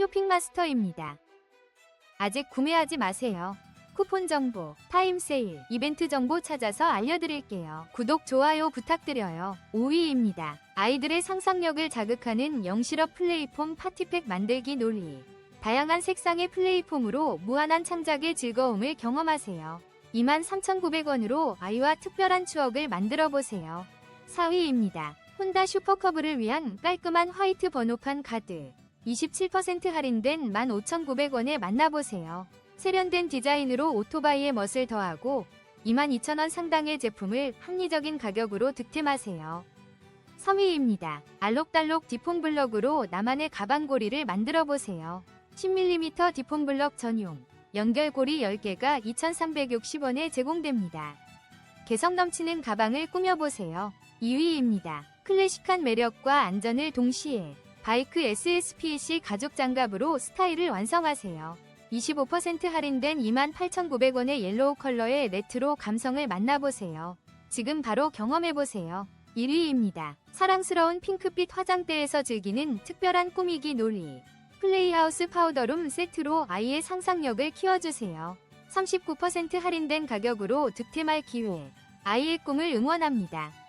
쇼핑마스터입니다. 아직 구매하지 마세요. 쿠폰 정보, 타임 세일, 이벤트 정보 찾아서 알려드릴게요. 구독, 좋아요 부탁드려요. 5위입니다. 아이들의 상상력을 자극하는 영실업 플레이폼 파티팩 만들기 논리. 다양한 색상의 플레이폼으로 무한한 창작의 즐거움을 경험하세요. 23,900원으로 아이와 특별한 추억을 만들어 보세요. 4위입니다. 혼다 슈퍼커브를 위한 깔끔한 화이트 번호판 카드. 27% 할인된 15,900원에 만나보세요. 세련된 디자인으로 오토바이의 멋을 더하고 22,000원 상당의 제품을 합리적인 가격으로 득템하세요. 3위입니다. 알록달록 디폼 블럭으로 나만의 가방고리를 만들어 보세요. 10mm 디폼 블럭 전용 연결고리 10개가 2,360원에 제공됩니다. 개성 넘치는 가방을 꾸며보세요. 2위입니다. 클래식한 매력과 안전을 동시에 바이크 SSPC 가죽 장갑으로 스타일을 완성하세요. 25% 할인된 28,900원의 옐로우 컬러의 레트로 감성을 만나보세요. 지금 바로 경험해보세요. 1위입니다. 사랑스러운 핑크빛 화장대에서 즐기는 특별한 꾸미기 놀이. 플레이하우스 파우더룸 세트로 아이의 상상력을 키워주세요. 39% 할인된 가격으로 득템할 기회. 아이의 꿈을 응원합니다.